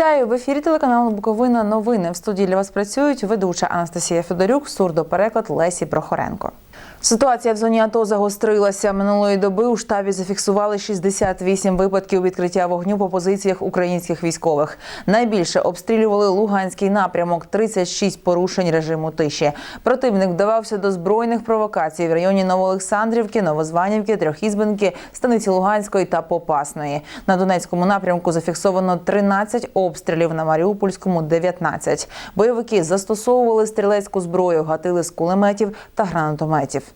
Вітаю в ефірі телеканалу Буковина. Новини в студії для вас працюють ведуча Анастасія Федорюк, сурдопереклад Лесі Прохоренко. Ситуація в зоні АТО загострилася. Минулої доби у штабі зафіксували 68 випадків відкриття вогню по позиціях українських військових. Найбільше обстрілювали Луганський напрямок, 36 порушень режиму тиші. Противник вдавався до збройних провокацій в районі Новоолександрівки, Новозванівки, Трьохізбенки, Станиці Луганської та Попасної. На Донецькому напрямку зафіксовано 13 обстрілів, на Маріупольському 19. Бойовики застосовували стрілецьку зброю, гатили з кулеметів та гранатометів.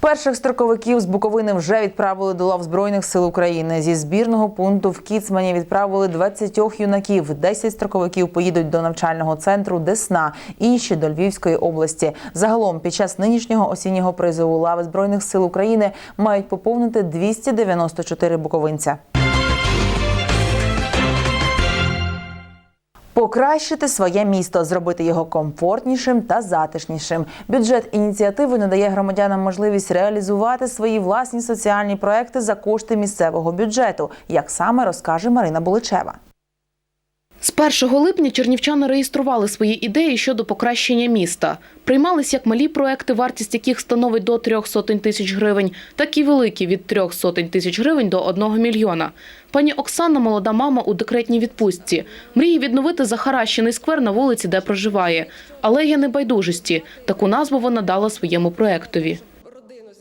Перших строковиків з Буковини вже відправили до лав Збройних сил України. Зі збірного пункту в Кіцмані відправили 20 юнаків. 10 строковиків поїдуть до навчального центру Десна, інші до Львівської області. Загалом, під час нинішнього осіннього призову лави Збройних сил України мають поповнити 294 буковинця. Покращити своє місто, зробити його комфортнішим та затишнішим. Бюджет ініціативи надає громадянам можливість реалізувати свої власні соціальні проекти за кошти місцевого бюджету. Як саме розкаже Марина Буличева. З 1 липня чернівчани реєстрували свої ідеї щодо покращення міста. Приймались як малі проекти, вартість яких становить до трьох сотень тисяч гривень, так і великі від трьох сотень тисяч гривень до одного мільйона. Пані Оксана, молода мама у декретній відпустці, мріє відновити захаращений сквер на вулиці, де проживає. Алея небайдужості. Таку назву вона дала своєму проектові.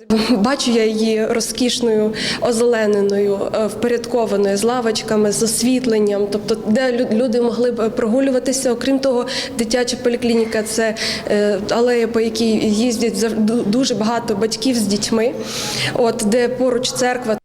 Бачу я її розкішною, озелененою, е, впорядкованою з лавочками, з освітленням, тобто де люди могли б прогулюватися. Окрім того, дитяча поліклініка це е, алея, по якій їздять дуже багато батьків з дітьми. От де поруч церква.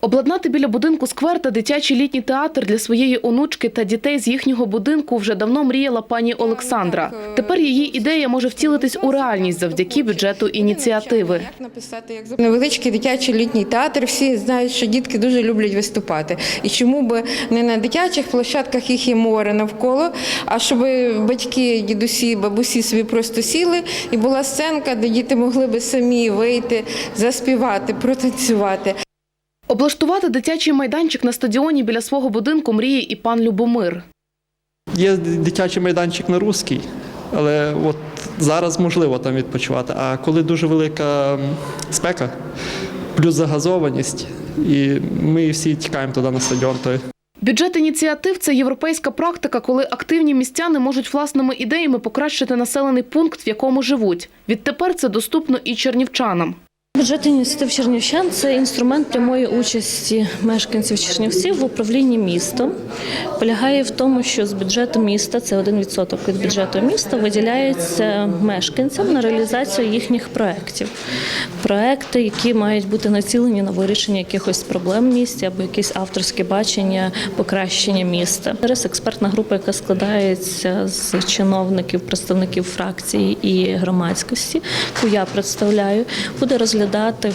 Обладнати біля будинку сквер та дитячий літній театр для своєї онучки та дітей з їхнього будинку вже давно мріяла пані Олександра. Тепер її ідея може втілитись у реальність завдяки бюджету ініціативи. Як написати, як невеличкий дитячий літній театр. Всі знають, що дітки дуже люблять виступати. І чому би не на дитячих площадках їх є море навколо, а щоб батьки, дідусі, бабусі собі просто сіли, і була сценка, де діти могли би самі вийти, заспівати, протанцювати. Облаштувати дитячий майданчик на стадіоні біля свого будинку мріє і пан Любомир. Є дитячий майданчик на Руській, але от зараз можливо там відпочивати. А коли дуже велика спека, плюс загазованість, і ми всі тікаємо туди на стадіон. той. Бюджет ініціатив це європейська практика, коли активні містяни можуть власними ідеями покращити населений пункт, в якому живуть. Відтепер це доступно і чернівчанам. Бюджет ініціатив Чернівчан це інструмент прямої участі мешканців Чернівців в управлінні містом. Полягає в тому, що з бюджету міста, це 1% від бюджету міста, виділяється мешканцям на реалізацію їхніх проєктів. Проекти, які мають бути націлені на вирішення якихось проблем в місті або якесь авторське бачення покращення міста. Зараз експертна група, яка складається з чиновників, представників фракції і громадськості, яку я представляю, буде розглядати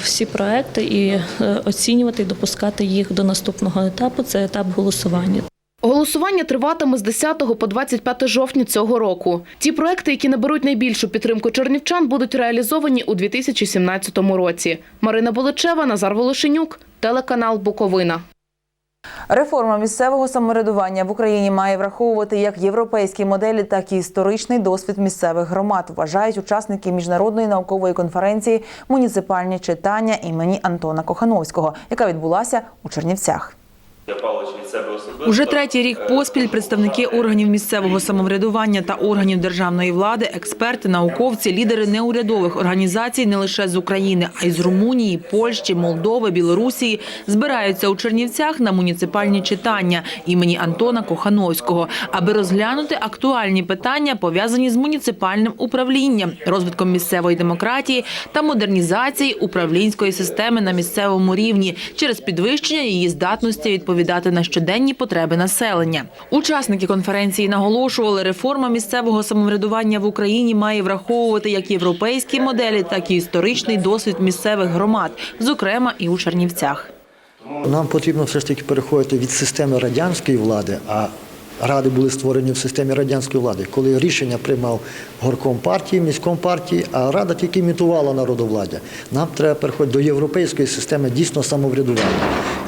всі проекти і е, оцінювати і допускати їх до наступного етапу. Це етап голосування. Голосування триватиме з 10 по 25 жовтня цього року. Ті проекти, які наберуть найбільшу підтримку чернівчан, будуть реалізовані у 2017 році. Марина Боличева, Назар Волошенюк, телеканал Буковина. Реформа місцевого самоврядування в Україні має враховувати як європейські моделі, так і історичний досвід місцевих громад. Вважають учасники міжнародної наукової конференції Муніципальні читання імені Антона Кохановського, яка відбулася у Чернівцях. Уже третій рік поспіль представники органів місцевого самоврядування та органів державної влади, експерти, науковці, лідери неурядових організацій не лише з України, а й з Румунії, Польщі, Молдови, Білорусії збираються у Чернівцях на муніципальні читання імені Антона Кохановського, аби розглянути актуальні питання, пов'язані з муніципальним управлінням, розвитком місцевої демократії та модернізації управлінської системи на місцевому рівні через підвищення її здатності відповідати на щоденні потреби населення. Учасники конференції наголошували, реформа місцевого самоврядування в Україні має враховувати як європейські моделі, так і історичний досвід місцевих громад, зокрема і у Чернівцях. Нам потрібно все ж таки переходити від системи радянської влади, а ради були створені в системі радянської влади, коли рішення приймав горком партії, міськом партії, а рада тільки імітувала народовладдя. Нам треба переходити до європейської системи дійсно самоврядування.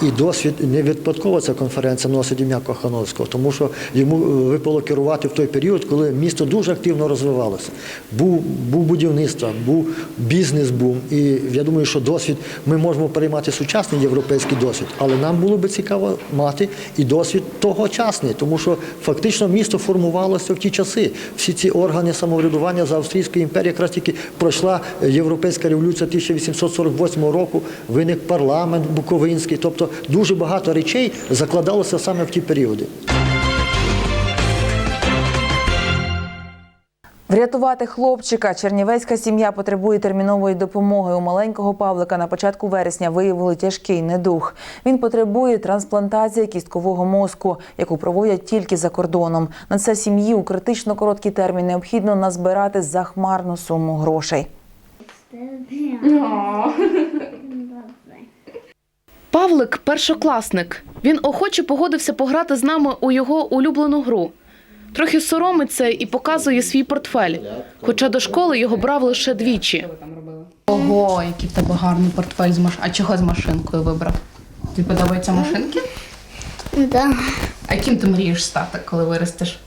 І досвід не випадково ця конференція носить ім'я Кохановського, тому що йому е, випало керувати в той період, коли місто дуже активно розвивалося. Був, був будівництво, був бізнес-бум. І я думаю, що досвід ми можемо переймати сучасний європейський досвід, але нам було би цікаво мати і досвід тогочасний, тому що фактично місто формувалося в ті часи. Всі ці органи самоврядування за Австрійської імперії якраз тільки пройшла європейська революція 1848 року, виник парламент Буковинський. Тобто дуже багато речей закладалося саме в ті періоди. Врятувати хлопчика. Чернівецька сім'я потребує термінової допомоги. У маленького Павлика на початку вересня виявили тяжкий недух. Він потребує трансплантації кісткового мозку, яку проводять тільки за кордоном. На це сім'ї у критично короткий термін необхідно назбирати захмарну суму грошей. Павлик першокласник. Він охоче погодився пограти з нами у його улюблену гру. Трохи соромиться і показує свій портфель, хоча до школи його брав лише двічі. Ого, який в тебе гарний портфель з маш... А чого з машинкою вибрав? Тобі подобаються машинки? Да. А ким ти мрієш стати, коли виростеш?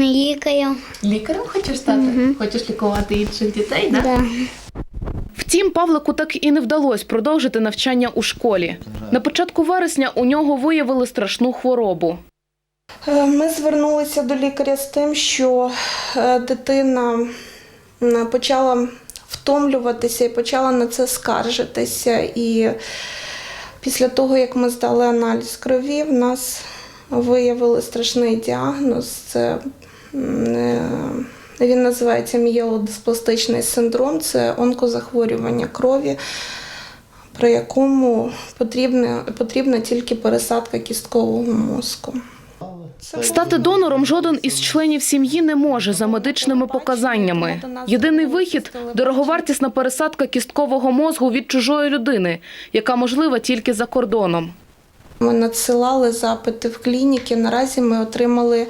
Лікарем. Лікарем хочеш стати? Хочеш лікувати інших дітей, да? Да. Втім, Павлику так і не вдалося продовжити навчання у школі. На початку вересня у нього виявили страшну хворобу. Е, Ми звернулися до лікаря з тим, що е, дитина почала втомлюватися і почала на це скаржитися. І після того, як ми здали аналіз крові, в нас виявили страшний діагноз. Це він називається мієлодиспластичний синдром, це онкозахворювання крові, при якому потрібна, потрібна тільки пересадка кісткового мозку. Стати донором жоден із членів сім'ї не може за медичними показаннями. Єдиний вихід дороговартісна пересадка кісткового мозгу від чужої людини, яка можлива тільки за кордоном. Ми надсилали запити в клініки. Наразі ми отримали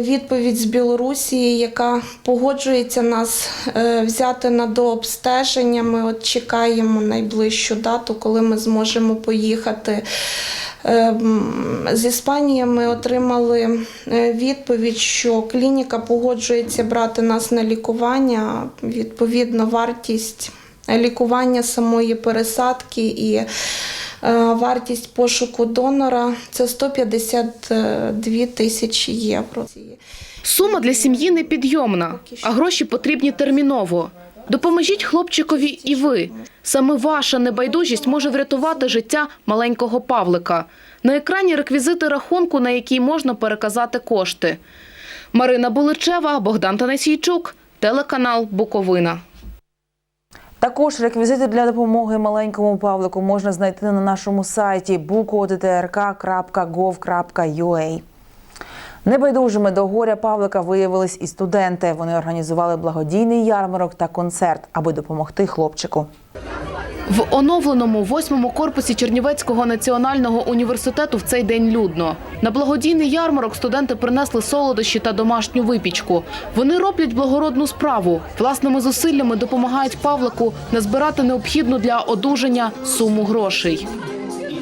відповідь з Білорусі, яка погоджується нас е, взяти на дообстеження. Ми от чекаємо найближчу дату, коли ми зможемо поїхати. Е, З Іспанії ми отримали е, відповідь, що клініка погоджується брати нас на лікування. Відповідно, вартість лікування самої пересадки і е, вартість пошуку донора це 152 тисячі євро. Сума для сім'ї непідйомна, а гроші потрібні терміново. Допоможіть хлопчикові і ви. Саме ваша небайдужість може врятувати життя маленького Павлика. На екрані реквізити рахунку, на який можна переказати кошти. Марина Буличева, Богдан Танасійчук, телеканал Буковина. Також реквізити для допомоги маленькому Павлику можна знайти на нашому сайті bukottrk.gov.ua. Небайдужими до горя Павлика виявились і студенти. Вони організували благодійний ярмарок та концерт, аби допомогти хлопчику. В оновленому восьмому корпусі Чернівецького національного університету в цей день людно. На благодійний ярмарок студенти принесли солодощі та домашню випічку. Вони роблять благородну справу. Власними зусиллями допомагають Павлику назбирати необхідну для одужання суму грошей.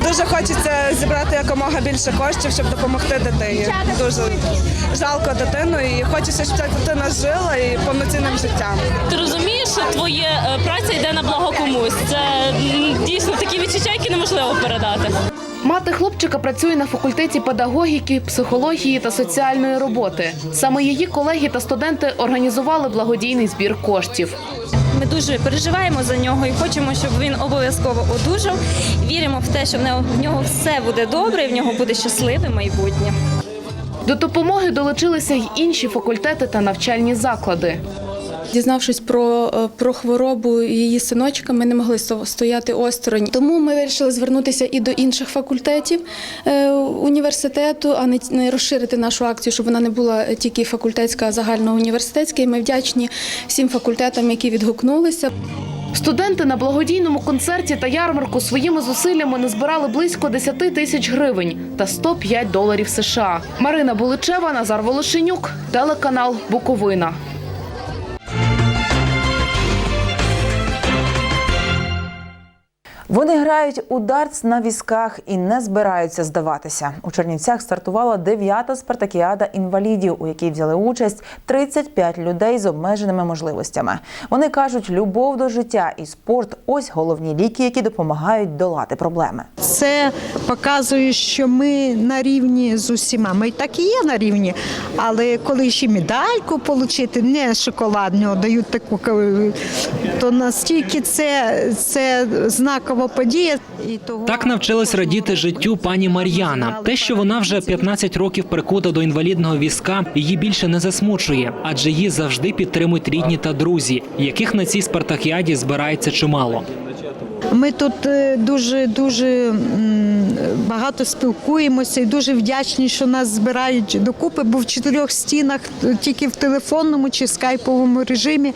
Дуже хочеться зібрати якомога більше коштів, щоб допомогти дитині. Дуже жалко дитину і хочеться, щоб ця дитина жила і повноцінним життям. Ти розумієш, що твоя е, праця йде на благо комусь. Це дійсно такі відчуття, які неможливо передати. Мати хлопчика працює на факультеті педагогіки, психології та соціальної роботи. Саме її колеги та студенти організували благодійний збір коштів. Ми дуже переживаємо за нього і хочемо, щоб він обов'язково одужав. Віримо в те, що в нього все буде добре, і в нього буде щасливе майбутнє. До допомоги долучилися й інші факультети та навчальні заклади. Дізнавшись про, е, про хворобу її синочка, ми не могли стояти осторонь. Тому ми вирішили звернутися і до інших факультетів е, університету, а не, розширити нашу акцію, щоб вона не була тільки факультетська, а загальноуніверситетська. І ми вдячні всім факультетам, які відгукнулися. Студенти на благодійному концерті та ярмарку своїми зусиллями назбирали близько 10 тисяч гривень та 105 доларів США. Марина Буличева, Назар Волошенюк, телеканал Буковина. Вони грають у дартс на візках і не збираються здаватися. У Чернівцях стартувала дев'ята спартакіада інвалідів, у якій взяли участь 35 людей з обмеженими можливостями. Вони кажуть, любов до життя і спорт ось головні ліки, які допомагають долати проблеми. Це показує, що ми на рівні з усіма. Ми так і є на рівні, але коли ще медальку отримати, не шоколадну, дають таку, то настільки це, це знакова подія. І того Так навчилась радіти життю пані Мар'яна. Те, що вона вже 15 років прикута до інвалідного візка, її більше не засмучує, адже її завжди підтримують рідні та друзі, яких на цій спартакіаді збирається чимало. Ми тут е, дуже дуже багато спілкуємося і дуже вдячні, що нас збирають докупи, бо в чотирьох стінах е, тільки в телефонному чи скайповому режимі,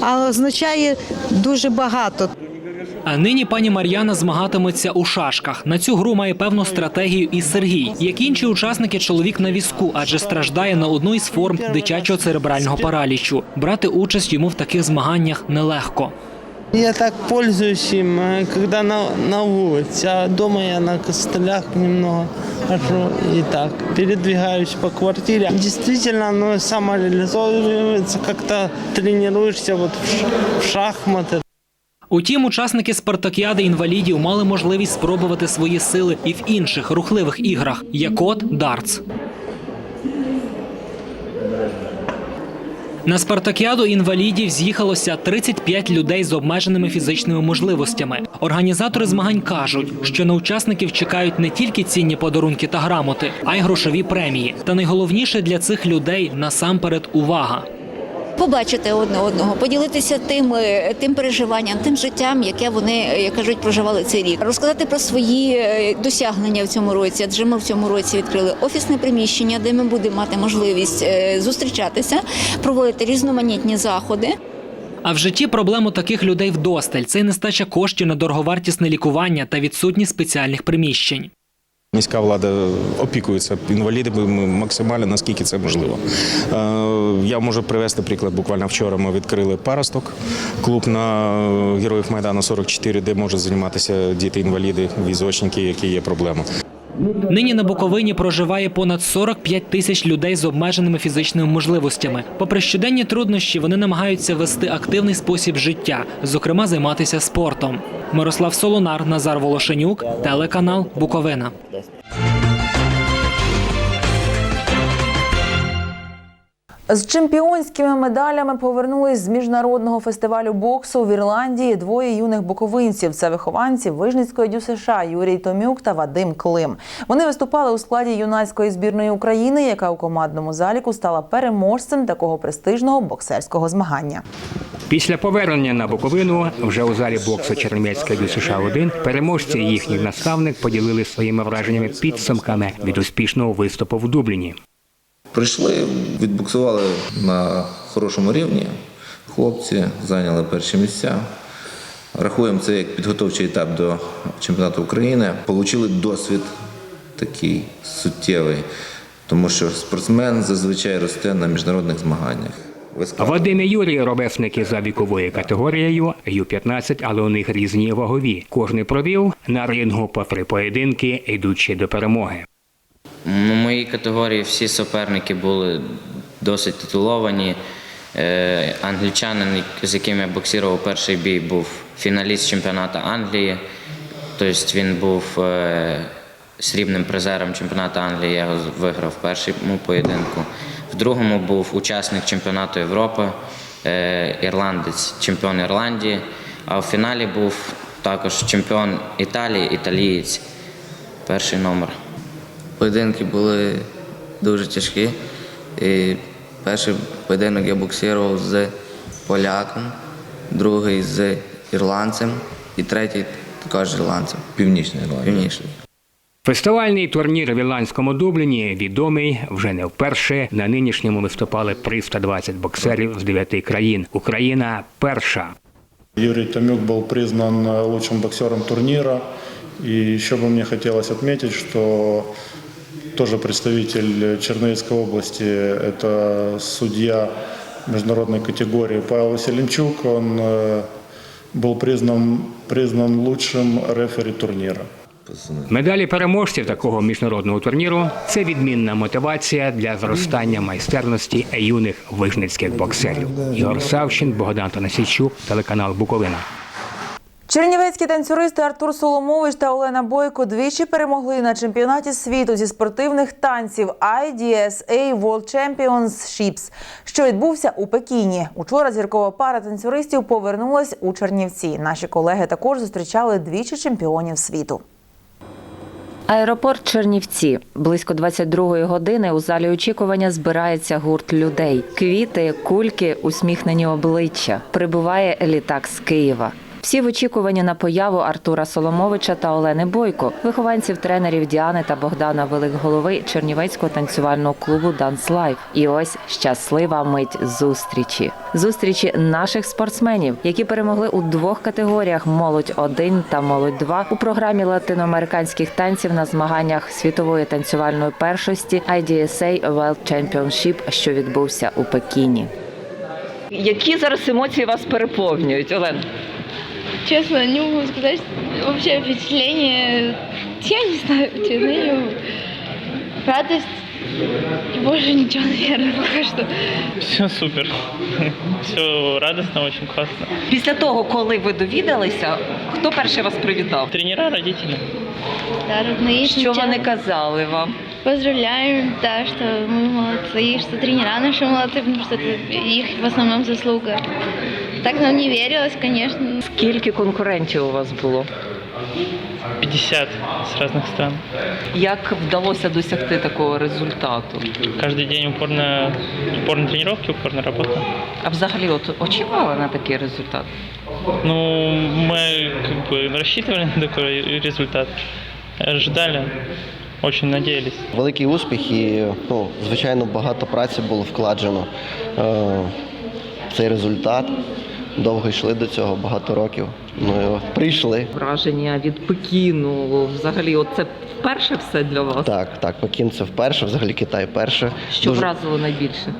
а означає дуже багато. А нині пані Мар'яна змагатиметься у шашках. На цю гру має певну стратегію і Сергій. Як інші учасники, чоловік на візку, адже страждає на одну із форм дитячого церебрального паралічу. Брати участь йому в таких змаганнях нелегко. Я так пользуюсь им, э, когда на, на улице, а дома я на костылях немного хожу и так передвигаюсь по квартире. Действительно, оно самореализовывается, как-то тренируешься вот в, ш- в шахматы. Утім, учасники спартакіади інвалідів мали можливість спробувати свої сили і в інших рухливих іграх, як от дартс. На спартакіаду інвалідів з'їхалося 35 людей з обмеженими фізичними можливостями. Організатори змагань кажуть, що на учасників чекають не тільки цінні подарунки та грамоти, а й грошові премії. Та найголовніше для цих людей насамперед увага. Побачити одне одного, поділитися тим, тим переживанням, тим життям, яке вони, як кажуть, проживали цей рік, розказати про свої е, досягнення в цьому році. Адже ми в цьому році відкрили офісне приміщення, де ми будемо мати можливість е, зустрічатися, проводити різноманітні заходи. А в житті проблему таких людей вдосталь це нестача коштів на дороговартісне лікування та відсутність спеціальних приміщень. Міська влада опікується інвалідами максимально наскільки це можливо. Е, Я можу привести приклад. Буквально вчора ми відкрили паросток, клуб на героїв Майдану 44, де можуть займатися діти-інваліди, візочники, які є проблеми. Нині на Буковині проживає понад 45 тисяч людей з обмеженими фізичними можливостями. Попри щоденні труднощі, вони намагаються вести активний спосіб життя, зокрема займатися спортом. Мирослав Солонар, Назар Волошенюк, телеканал Буковина. З чемпіонськими медалями повернулись з міжнародного фестивалю боксу в Ірландії двоє юних буковинців. Це вихованці Вижницької дю США Юрій Томюк та Вадим Клим. Вони виступали у складі юнацької збірної України, яка у командному заліку стала переможцем такого престижного боксерського змагання. Після повернення на Буковину вже у залі боксу Чернівецька ДЮСШ США 1 переможці і їхній наставник поділили своїми враженнями підсумками від успішного виступу в Дубліні. Прийшли, відбуксували на хорошому рівні. Хлопці зайняли перші місця. Рахуємо це як підготовчий етап до чемпіонату України. Получили досвід такий суттєвий, тому що спортсмен зазвичай росте на міжнародних змаганнях. Вадим і Юрій ровесники за віковою категорією Ю-15, але у них різні вагові. Кожний провів на рингу по три поєдинки, йдучи до перемоги. У моїй категорії всі суперники були досить титуловані. Е, Англічанин, з яким я боксував перший бій, був фіналіст чемпіонату Англії. Тобто він був е, срібним призером чемпіонату Англії. Я його виграв в першому поєдинку. В другому був учасник чемпіонату Європи, е, ірландець, чемпіон Ірландії. А в фіналі був також чемпіон Італії, італієць. Перший номер Поєдинки були дуже тяжкі. І перший поєдинок я боксував з поляком, другий з ірландцем і третій також ірландцем. Північний Ірландія. Північний. Фестивальний турнір в Ірландському Дубліні відомий вже не вперше. На нинішньому виступали 320 боксерів з 9 країн. Україна перша. Юрий Томюк был признан э, лучшим боксером турнира. И еще бы мне хотелось отметить, что тоже представитель Черновицкой области, это судья международной категории Павел Василенчук. Он э, был признан, признан лучшим рефери турнира. Медалі переможців такого міжнародного турніру це відмінна мотивація для зростання майстерності юних вижницьких боксерів. Ігор Савчин, Богдан Танасійчук, телеканал Буковина. Чернівецькі танцюристи Артур Соломович та Олена Бойко двічі перемогли на чемпіонаті світу зі спортивних танців IDSA World Championships, що відбувся у Пекіні. Учора зіркова пара танцюристів повернулась у Чернівці. Наші колеги також зустрічали двічі чемпіонів світу. Аеропорт Чернівці. Близько 22-ї години у залі очікування збирається гурт людей. Квіти, кульки, усміхнені обличчя. Прибуває літак з Києва. Всі в очікуванні на появу Артура Соломовича та Олени Бойко, вихованців тренерів Діани та Богдана Великголови Чернівецького танцювального клубу Данс Лайф. І ось щаслива мить зустрічі. Зустрічі наших спортсменів, які перемогли у двох категоріях молодь 1 та молодь 2 у програмі латиноамериканських танців на змаганнях світової танцювальної першості IDSA World Championship, що відбувся у Пекіні. Які зараз емоції вас переповнюють, Олен? Честно, не могу сказать. Вообще впечатление, я не знаю, честно, я не могу. Радость и больше ничего, наверное, пока что. Все супер. Все радостно, очень классно. Після того, коли ви довідалися, хто перший вас привітав? Тренера, родители. Да, родные Що сначала вони казали вам? Поздравляем, да, что мы молодцы, и что тренера наши молодцы, потому что это их в основном заслуга. Так нам не верилось, конечно. Скільки конкурентів у вас було? 50 с разных стран. Як вдалося досягти такого результату? Каждый день упорно, упорно тренировки, упорно работа. А взагалі, от очікували на такий результат? Ну, мы как бы рассчитывали на такой результат. Ожидали, очень надеялись. Великий успіх і, ну, звичайно, багато праці було вкладено е, в цей результат. Довго йшли до цього, багато років. Ну прийшли. Враження від Пекіну, взагалі, от це вперше все для вас? Так, так, Пекін це вперше, взагалі Китай перше. Що Дуже вразило найбільше?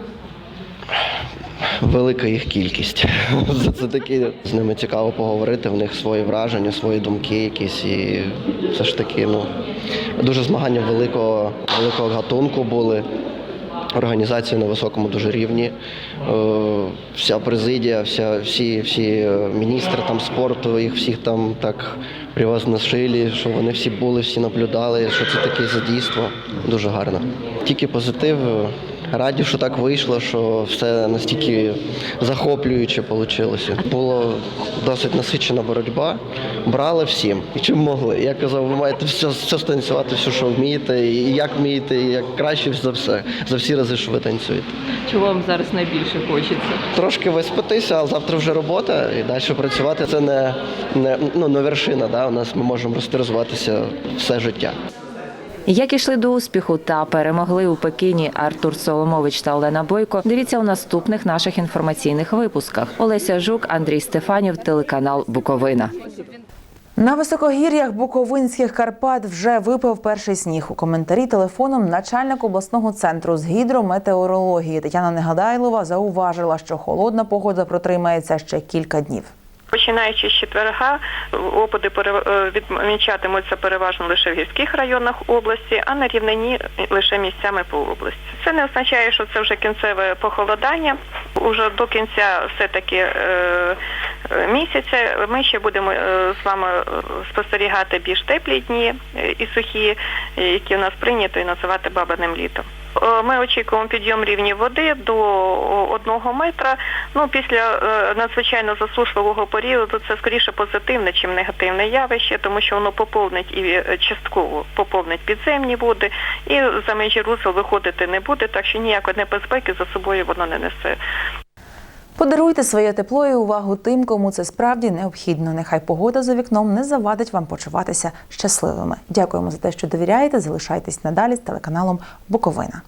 велика їх кількість. Це, це такі з ними цікаво поговорити. В них свої враження, свої думки якісь. І все ж таки, ну дуже змагання великого, великого гатунку були. Організація на високому дуже рівні. Е, Вся президія, вся, всі, всі е, міністри там спорту, їх всіх там так привозносили, що вони всі були, всі наблюдали, що це таке за дійство. Дуже гарно. Тільки позитив. Раді, що так вийшло, що все настільки захоплююче вийшло. Була досить насичена боротьба. Брали всім і чим могли. Я казав, ви маєте все, все станцювати, все, що вмієте, і як вмієте, і як краще за все, за всі рази, що ви танцюєте. Чого вам зараз найбільше хочеться? Трошки виспатися, а завтра вже робота і далі працювати. Це не, не, ну, не вершина. Да? У нас ми можемо розтерзуватися все життя. Як ішли до успіху та перемогли у Пекіні Артур Соломович та Олена Бойко, дивіться у наступних наших інформаційних випусках. Олеся Жук, Андрій Стефанів, телеканал Буковина. На високогір'ях Буковинських Карпат вже випав перший сніг. У коментарі телефоном начальник обласного центру з гідрометеорології Тетяна Негадайлова зауважила, що холодна погода протримається ще кілька днів. Починаючи з четверга, опади е, відмічатимуться переважно лише в гірських районах області, а на рівнині лише місцями по області. Це не означає, що це вже кінцеве похолодання. Уже до кінця все-таки е, е, місяця ми ще будемо з вами спостерігати більш теплі дні і сухі, які у нас прийнято і називати бабиним літом. Е, Ми очікуємо підйом рівня води до одного метра. Ну після е, надзвичайно засушливого періоду це скоріше позитивне, чим негативне явище, тому що воно поповнить і е, частково поповнить підземні води, і за межі русел виходити не буде, так що ніякої небезпеки за собою воно не несе. Подаруйте своє тепло і увагу тим, кому це справді необхідно. Нехай погода за вікном не завадить вам почуватися щасливими. Дякуємо за те, що довіряєте. Залишайтесь надалі з телеканалом Буковина.